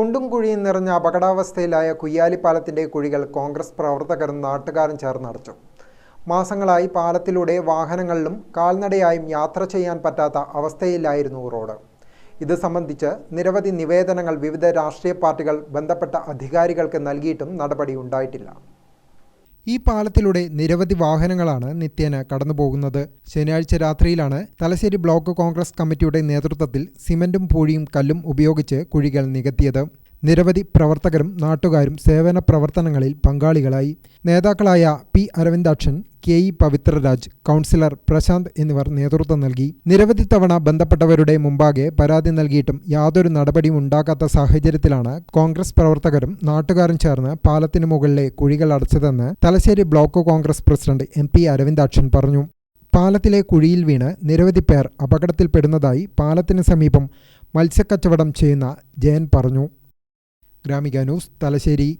കുണ്ടും കുഴിയും നിറഞ്ഞ അപകടാവസ്ഥയിലായ കുയ്യാലിപ്പാലത്തിന്റെ കുഴികൾ കോൺഗ്രസ് പ്രവർത്തകരും നാട്ടുകാരും ചേർന്ന് അടച്ചു. മാസങ്ങളായി പാലത്തിലൂടെ വാഹനങ്ങളിലും കാൽനടയായും യാത്ര ചെയ്യാൻ പറ്റാത്ത അവസ്ഥയിലായിരുന്നു റോഡ്. ഇത് സംബന്ധിച്ച് നിരവധി നിവേദനങ്ങൾ വിവിധ രാഷ്ട്രീയ പാർട്ടികൾ ബന്ധപ്പെട്ട അധികാരികൾക്ക് നൽകിയിട്ടും നടപടി ഉണ്ടായിട്ടില്ല. ഈ പാലത്തിലൂടെ നിരവധി വാഹനങ്ങളാണ് നിത്യേന കടന്നുപോകുന്നത്. ശനിയാഴ്ച രാത്രിയിലാണ് തലശ്ശേരി ബ്ലോക്ക് കോൺഗ്രസ് കമ്മിറ്റിയുടെ നേതൃത്വത്തിൽ സിമന്റും പൂഴിയും കല്ലും ഉപയോഗിച്ച് കുഴികൾ നികത്തിയത്. നിരവധി പ്രവർത്തകരും നാട്ടുകാരും സേവന പ്രവർത്തനങ്ങളിൽ പങ്കാളികളായി. നേതാക്കളായ P Aravindakshan K E Pavithraraj councillor Prashanth എന്നിവർ നേതൃത്വം നൽകി. നിരവധി തവണ ബന്ധപ്പെട്ടവരുടെ മുമ്പാകെ പരാതി നൽകിയിട്ടും യാതൊരു നടപടിയും ഉണ്ടാകാത്ത സാഹചര്യത്തിലാണ് കോൺഗ്രസ് പ്രവർത്തകരും നാട്ടുകാരും ചേർന്ന് പാലത്തിനു മുകളിലെ കുഴികൾ അടച്ചതെന്ന് Thalassery block Congress president M P Aravindakshan പറഞ്ഞു. പാലത്തിലെ കുഴിയിൽ വീണ് നിരവധി പേർ അപകടത്തിൽപ്പെടുന്നതായി പാലത്തിന് സമീപം മത്സ്യക്കച്ചവടം ചെയ്യുന്ന ജയൻ പറഞ്ഞു. ഗ്രാമിക ന്യൂസ് തലശ്ശേരി.